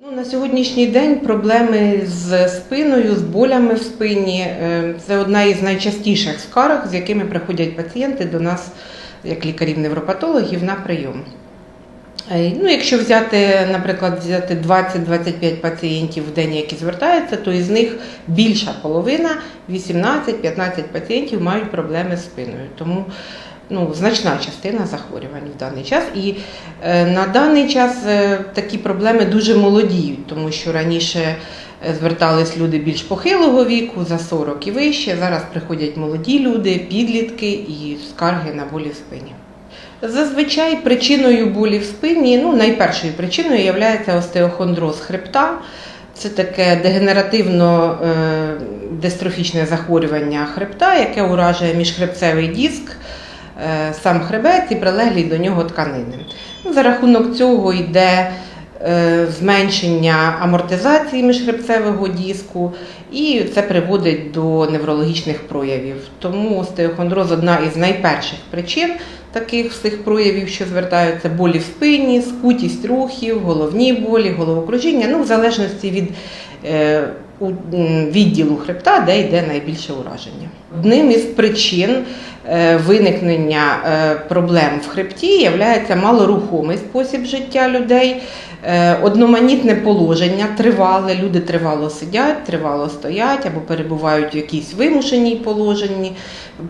Ну, на сьогоднішній день проблеми з спиною, з болями в спині е, це одна із найчастіших скарг, з якими приходять пацієнти до нас, як лікарів-невропатологів, на прийом. Е, Ну, якщо взяти, наприклад, взяти 20-25 пацієнтів в день, які звертаються, то із них більша половина, 18-15 пацієнтів мають проблеми з спиною. Тому ну, значна частина захворювань в даний час. І е, на даний час е, такі проблеми дуже молодіють, тому що раніше е, звертались люди більш похилого віку, за 40 і вище. Зараз приходять молоді люди, підлітки і скарги на болі в спині. Зазвичай причиною болі в спині, ну найпершою причиною є остеохондроз хребта. Це таке дегенеративно дистрофічне захворювання хребта, яке уражує міжхребцевий диск, сам хребець і прилеглі до нього тканини. Ну, за рахунок цього йде е, зменшення амортизації міжхребцевого диску, і це приводить до неврологічних проявів. Тому остеохондроз одна із найперших причин таких всіх проявів, що звертаються болі в спині, скутість рухів, головні болі, головокружіння, ну в залежності від е, у- відділу хребта, де йде найбільше ураження. Одним із причин е, виникнення е, проблем в хребті є малорухомий спосіб життя людей, е, одноманітне положення тривале, люди тривало сидять, тривало стоять або перебувають в якійсь вимушеній положенні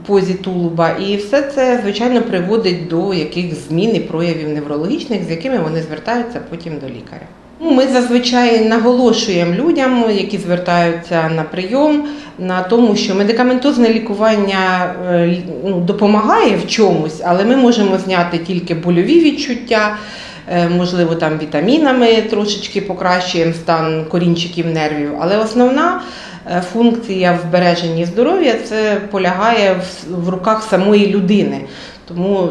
позі тулуба. І все це, звичайно, приводить до яких змін і проявів неврологічних, з якими вони звертаються потім до лікаря. Ну, Ми зазвичай наголошуємо людям, які звертаються на прийом, на тому, що медикаментозне лікування е, ну, допомагає в чомусь, але ми можемо зняти тільки больові відчуття, е, можливо, там вітамінами трошечки покращуємо стан корінчиків нервів. Але основна е, функція в збереженні здоров'я це полягає в, в руках самої людини. Тому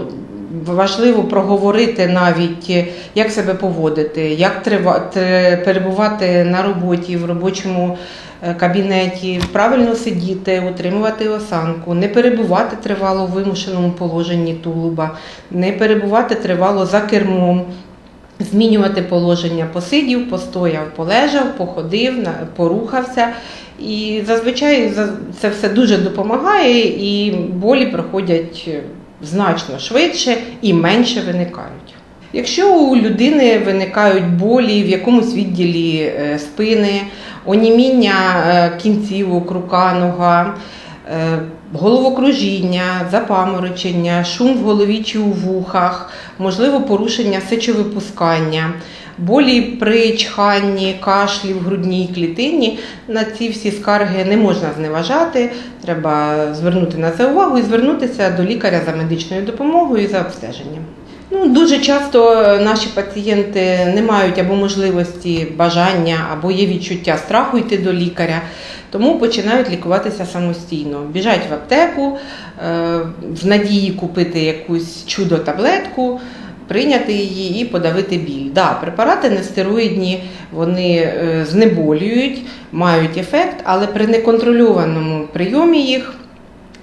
важливо проговорити навіть, е, як себе поводити, як трива- те- перебувати на роботі, в робочому е, кабінеті, правильно сидіти, утримувати осанку, не перебувати тривало в вимушеному положенні тулуба, не перебувати тривало за кермом. Змінювати положення посидів, постояв, полежав, походив, порухався. І зазвичай за- це все дуже допомагає, і болі проходять е, значно швидше і менше виникають. Якщо у людини виникають болі в якомусь відділі е, спини, оніміння е, кінцівок, рука, нога, головокружіння, запаморочення, шум в голові чи у вухах, можливо порушення сечовипускання, болі при чханні, кашлі в грудній клітині, на ці всі скарги не можна зневажати. Треба звернути на це увагу і звернутися до лікаря за медичною допомогою і за обстеженням. Ну, дуже часто наші пацієнти не мають або можливості, бажання, або є відчуття страху йти до лікаря, тому починають лікуватися самостійно. Біжать в аптеку е, в надії купити якусь чудо-таблетку, прийняти її і подавити біль. Да, препарати нестероїдні, вони е, знеболюють, мають ефект, але при неконтрольованому прийомі їх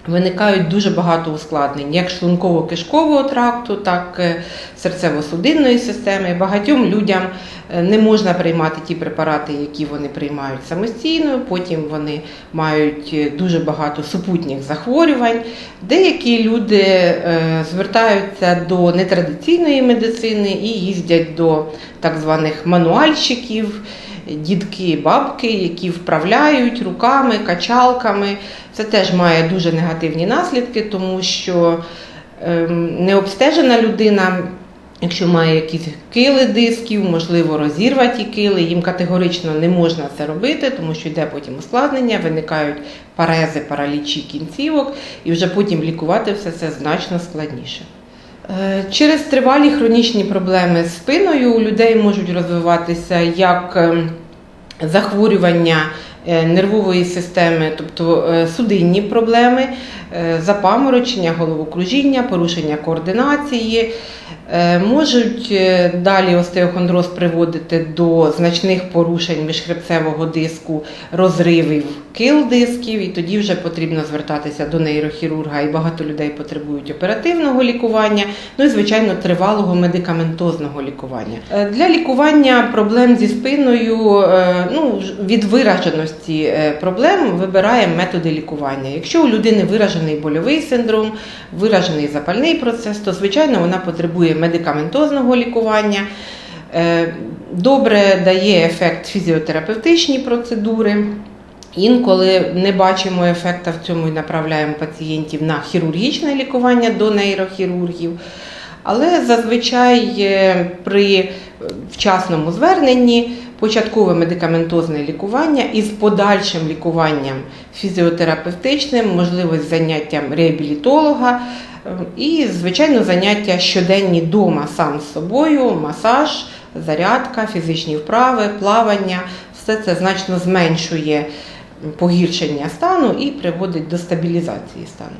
Виникають дуже багато ускладнень, як шлунково-кишкового тракту, так і серцево-судинної системи. Багатьом людям е, не можна приймати ті препарати, які вони приймають самостійно. Потім вони мають е, дуже багато супутніх захворювань. Деякі люди е, звертаються до нетрадиційної медицини і їздять до так званих мануальщиків дідки, бабки, які вправляють руками, качалками. Це теж має дуже негативні наслідки, тому що ем, необстежена людина, якщо має якісь кили дисків, можливо, розірваті кили, їм категорично не можна це робити, тому що йде потім ускладнення, виникають парези, паралічі кінцівок, і вже потім лікувати все це значно складніше. Е, Через тривалі хронічні проблеми з спиною у людей можуть розвиватися як ем, захворювання е, нервової системи, тобто е, судинні проблеми, е, запаморочення, головокружіння, порушення координації, Можуть далі остеохондроз приводити до значних порушень міжхребцевого диску, розривів кил дисків, і тоді вже потрібно звертатися до нейрохірурга, і багато людей потребують оперативного лікування, ну і звичайно тривалого медикаментозного лікування. Е, Для лікування проблем зі спиною, е, ну від вираженості е, проблем вибираємо методи лікування. Якщо у людини виражений больовий синдром, виражений запальний процес, то звичайно вона потребує медикаментозного лікування. Добре дає ефект фізіотерапевтичні процедури. Інколи не бачимо ефекта в цьому і направляємо пацієнтів на хірургічне лікування до нейрохірургів. Але зазвичай е, при е, вчасному зверненні початкове медикаментозне лікування із подальшим лікуванням фізіотерапевтичним, можливо, з заняттям реабілітолога е, і, звичайно, заняття щоденні дома сам з собою, масаж, зарядка, фізичні вправи, плавання. Все це значно зменшує погіршення стану і приводить до стабілізації стану.